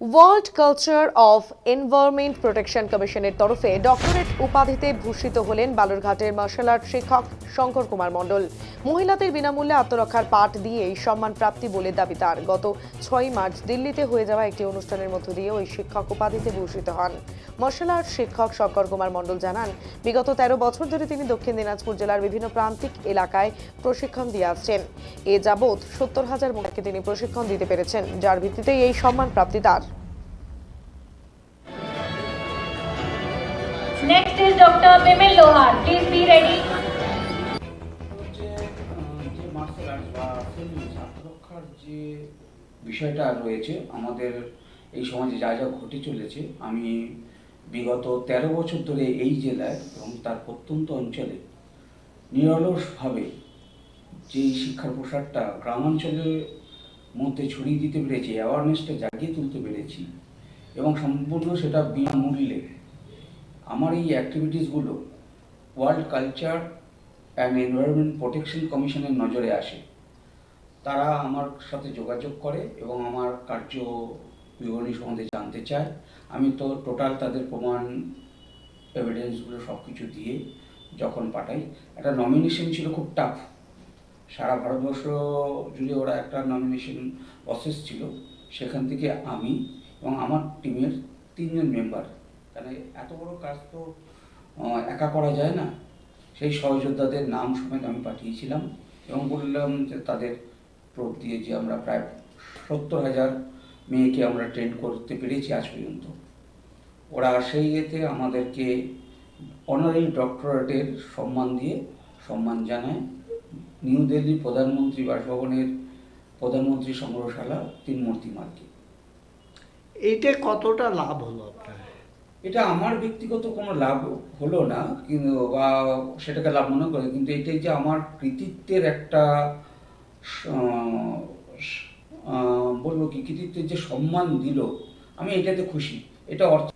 World culture of environment protection কমিশনের তরফে doctorate উপাধিতে ভূষিত হলেন বালুরঘাটের মার্শাল আর্ট শিক্ষক শঙ্কর কুমার মণ্ডল। মহিলাদের বিনামূল্যে আত্মরক্ষার পাঠ দিয়ে এই সম্মান প্রাপ্তি বলে দাবি তার। গত ছয় মার্চ দিল্লিতে হয়ে যাওয়া একটি অনুষ্ঠানের মধ্য দিয়ে ওই শিক্ষক উপাধিতে ভূষিত হন। মার্শাল আর্ট শিক্ষক শঙ্কর কুমার মণ্ডল জানান, বিগত তেরো বছর ধরে তিনি দক্ষিণ দিনাজপুর জেলার বিভিন্ন প্রান্তিক এলাকায় প্রশিক্ষণ দিয়ে আসছেন। এ যাবৎ সত্তর হাজার মহিলাকে তিনি প্রশিক্ষণ দিতে পেরেছেন, যার ভিত্তিতে এই সম্মান প্রাপ্তি তার। Next is Dr. Bimil Lohar. Please be ready. যে বিষয়টা রয়েছে, আমাদের এই সমাজে যা যা ঘটে চলেছে, আমি বিগত তেরো বছর ধরে এই জেলায় এবং তার প্রত্যন্ত অঞ্চলে নিরলসভাবে যে শিক্ষার প্রসারটা গ্রামাঞ্চলের মধ্যে ছড়িয়ে দিতে পেরেছি অ্যাওয়ারনেসটা জাগিয়ে তুলতে পেরেছি এবং সম্পূর্ণ সেটা বিনামূল্যে আমার এই অ্যাক্টিভিটিসগুলো world culture and environment protection কমিশনের নজরে আসে। তারা আমার সাথে যোগাযোগ করে এবং আমার কার্য বিবরণী সম্বন্ধে জানতে চায়। আমি তো টোটাল তাদের প্রমাণ এভিডেন্সগুলো সব কিছু দিয়ে যখন পাঠাই, একটা নমিনেশন ছিল খুব টাফ সারা ভারতবর্ষ জুড়ে ওরা একটা নমিনেশন প্রসেস ছিল। সেখান থেকে আমি এবং আমার টিমের তিনজন মেম্বার কারণ এত বড় কাজ তো একা করা যায় না। সেই সহযোদ্ধাদের নাম সমেত আমি পাঠিয়েছিলাম এবং বললাম যে তাদের প্রোপ দিয়ে যে আমরা প্রায় সত্তর হাজার মেয়েকে আমরা ট্রেন করতে পেরেছি আজ পর্যন্ত। ওরা সেই ইয়েতে আমাদেরকে অনারি ডক্টরেটের সম্মান দিয়ে সম্মান জানায়। নিউ দিল্লি প্রধানমন্ত্রী বাসভবনের প্রধানমন্ত্রী সংগ্রহশালা তিন মূর্তি মার্কে এইটা কতটা লাভ হলো আপনার? এটা আমার ব্যক্তিগত কোনো লাভ হলো না, কিন্তু বা সেটাকে লাভ মনে করে, কিন্তু এটাই যে আমার কৃতিত্বের একটা বলব কি, কৃতিত্বের যে সম্মান দিল, আমি এটাতে খুশি। এটা অর্থ